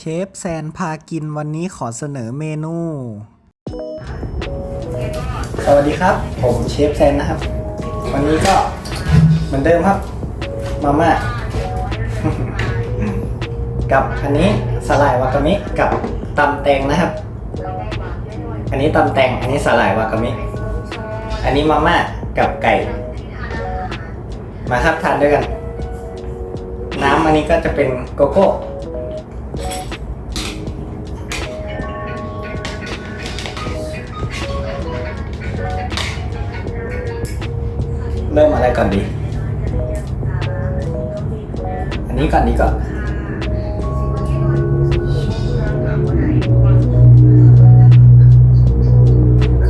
เชฟแซนพากินวันนี้ขอเสนอเมนู สวัสดีครับ ผมเชฟแซนนะครับ วันนี้ก็เหมือนเดิมครับ มาม่า กับอันนี้สลายวากามิกับตำแตงนะครับ อันนี้ตำแตง อันนี้สลายวากามิ อันนี้มาม่ากับไก่ มาครับทานด้วยกัน น้ำอันนี้ก็จะเป็นโกโก้ เริ่มอะไรก่อนดี อันนี้ก่อนดีก่อน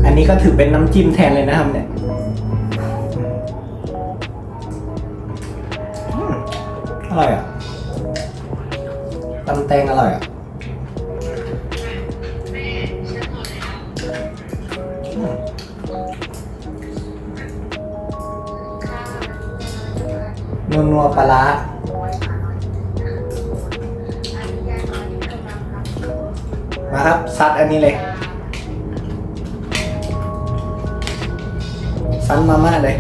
อันนี้ก็ถือเป็นน้ำจิ้มแทนเลยนะครับเนี่ยอร่อยอะตำแตงอร่อยอะ นัวนัวปลาร้ามาครับซัดอันนี้เลยซันมาม่าเลย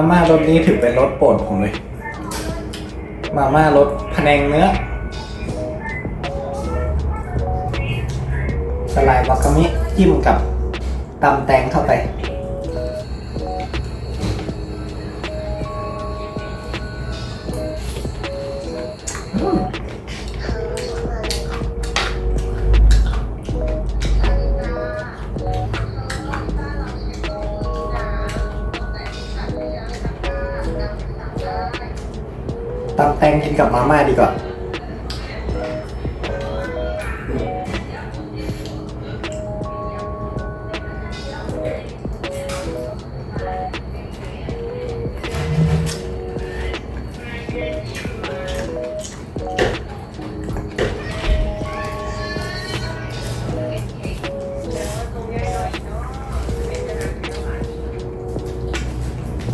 มาม่ารสนี้ถือเป็นรสโปรดผมเลย มาม่ารสพะแนงเนื้อสลายวากามิจิ้มกับตำแตงเข้าไป ตำแตงกินกับมาม่าดีกว่า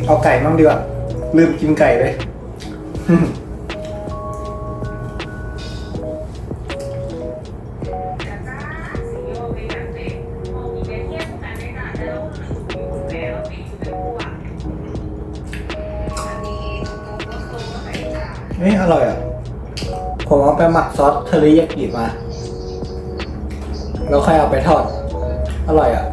เอาไก่มั่งดีกว่าลืมกินไก่เลย เฮ้ยอร่อยอะ ผมเอาไปหมักซอสเทอริยากิมา แล้วค่อยเอาไปทอด อร่อยอะ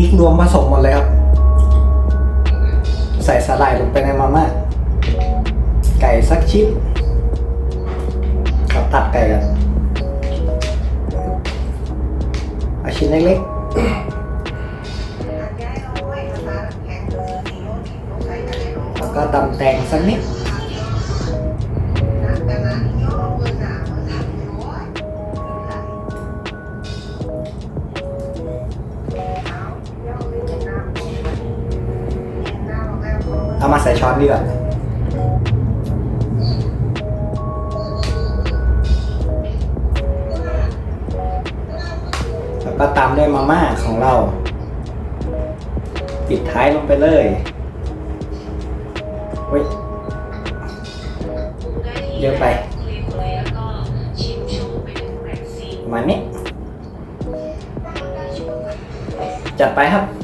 มิกรวมผสมหมดเลยครับ ใส่สาหร่ายลงไปในมาม่าไก่สักชิ้นกับตัดไก่กันเอาชิ้นเล็กๆแล้วก็ตำแตงสักนิด ใส่ช้อนดีกว่าแล้วก็ตามด้วยมาม่าของเรา ปิดท้ายลงไปเลยเฮ้ยเยอะไปประมาณนี้จัดไปครับ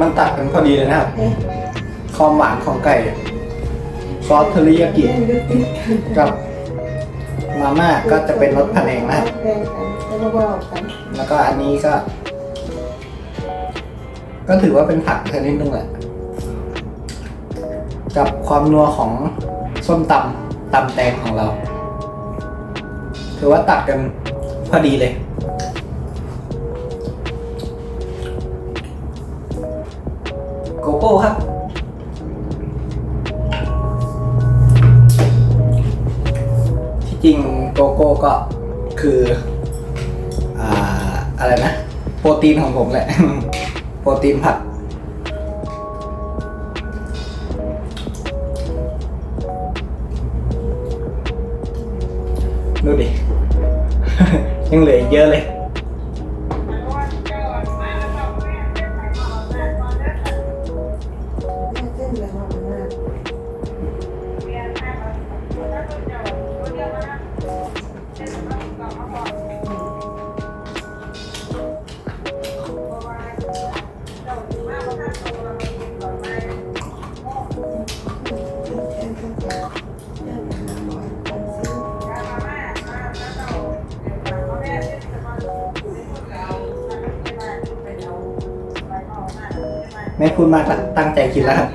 มันตัดกันพอดีเลยนะครับ ความหวานของไก่ ซอสเทอริยากิกับมาม่าก็จะเป็นรสพะแนงนะครับแบ่งกันแล้วก็บอกกันแล้วก็อันนี้ก็ ก็ถือว่าเป็นผักชนิดนึงแหละ กับความนัวของส้มตำตำแตงของเรา ถือว่าตัดกันพอดีเลย โกโก้ครับ ที่จริงโกโก้ก็คืออ่าอะไรนะ โปรตีนของผมแหละ โปรตีนผักดูดิ ยังเหลือเยอะเลย ไม่พูดมากละตั้งใจกินแล้วครับ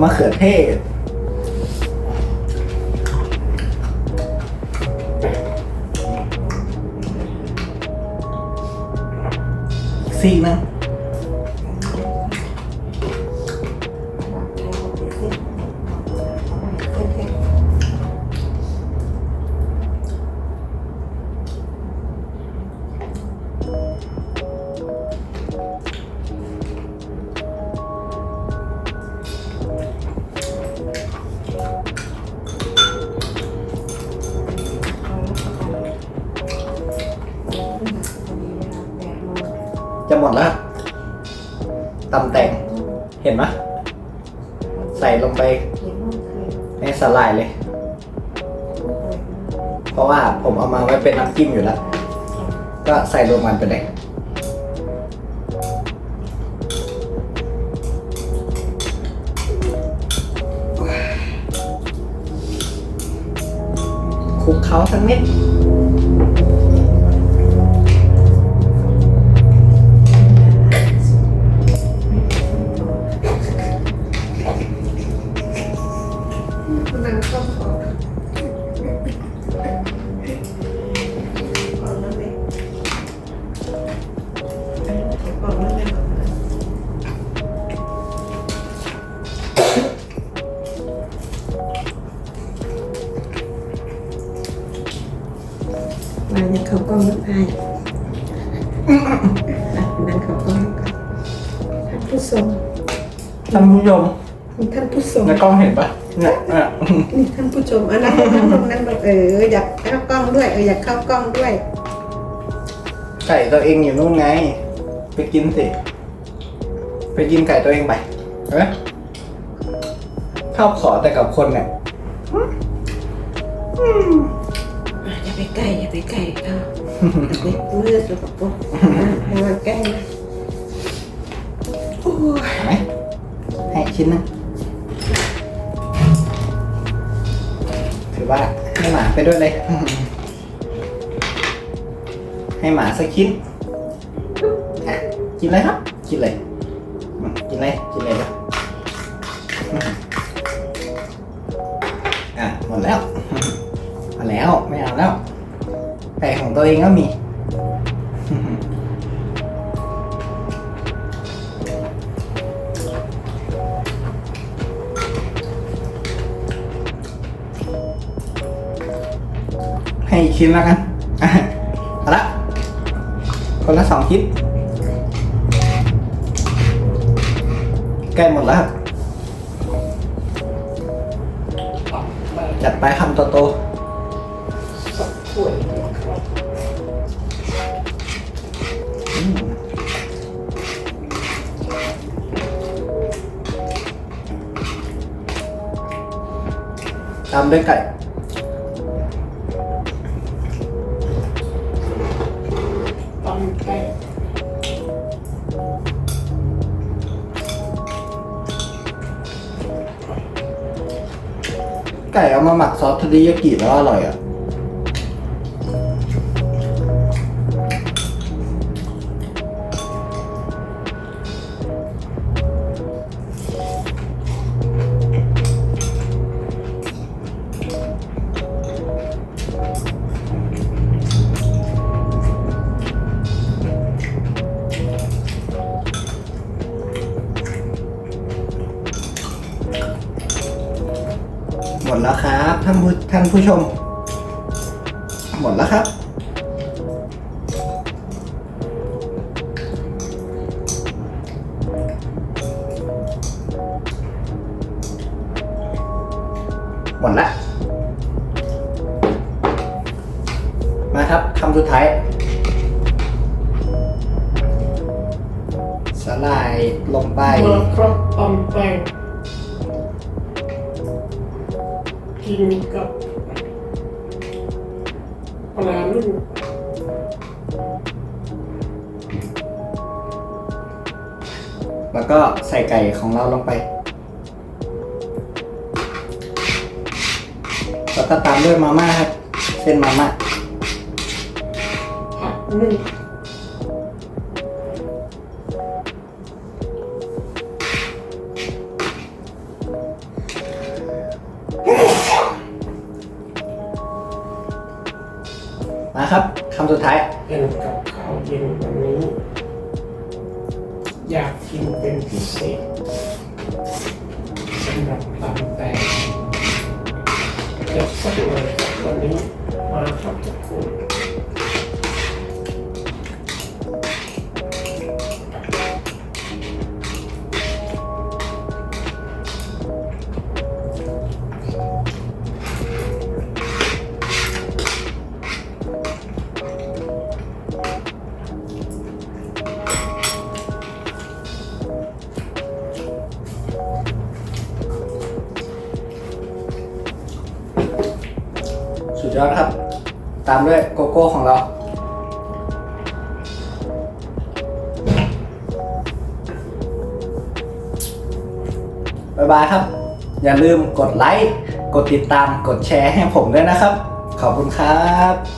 มะเขือเทศ ซีกนะ หมดแล้วตำแต่ง เห็นไหมใส่ลงไปในสาหร่ายเลย เพราะว่าผมเอามาไว้เป็นน้ำจิ้มอยู่แล้ว ก็ใส่รวมกันไปเลยคลุกเขาทั้งเม็ด นั่งเขากล้องน้ำกันท่านผู้ชมท่านผู้ชมท่านผู้ชมในกล้องเห็นปะเนี่ยอะนี่ท่านผู้ชมอันนั้นนั่งลงนั่งลงเอออยากเข้ากล้องด้วยเอออยากเข้ากล้องด้วยไก่ตัวเองอยู่นู่นไง ไปกินสิ ไปกินไก่ตัวเองไปเอ้ยชอบขอแต่กับคนเนี่ยอย่า ไปใกล้อย่าไปใกล้เอาอย่าไปมือดแล้วก็ปุ๊บอย่ามาใกล้โอ้ยไหมให้ชิ้นหนึงถือว่าให้หมาไปด้วยเลย ให้หมาสักชิ้นอะกินเลยครับ กินเลยอืมกินเลย กินเลยครับ ของตัวเองก็มี ให้อีกชิ้นแล้วกันอะเอาละคนละสองชิ้นใกล้หมดแล้วครับจัดไปคำโตสั ตามด้วยไก่ตำแกงไก่เอามาหมักซอสทาริยากิแล้วอร่อยอะ ท่านผู้ท่านผู้ชม หมดแล้วครับ หมดแล้ว มาครับคำสุดท้ายสลายลงไปมาครบตำแต กินกับปลาลูกแล้วก็ใส่ไก่ของเราลงไป แล้วก็ตามด้วยมาม่าครับ เส้นมาม่าผักนึ่งำสุดท้าย เป็นกับข้าวเย็นวันนี้ อยากกินเป็นพิเศษสำหรับตำแตงจะสักหน่อยครับวันนี้มาครับทุกคน ยอดครับ ตามด้วยโกโก้ของเรา บ๊ายบายครับ อย่าลืมกดไลค์ กดติดตาม กดแชร์ให้ผมด้วยนะครับ ขอบคุณครับ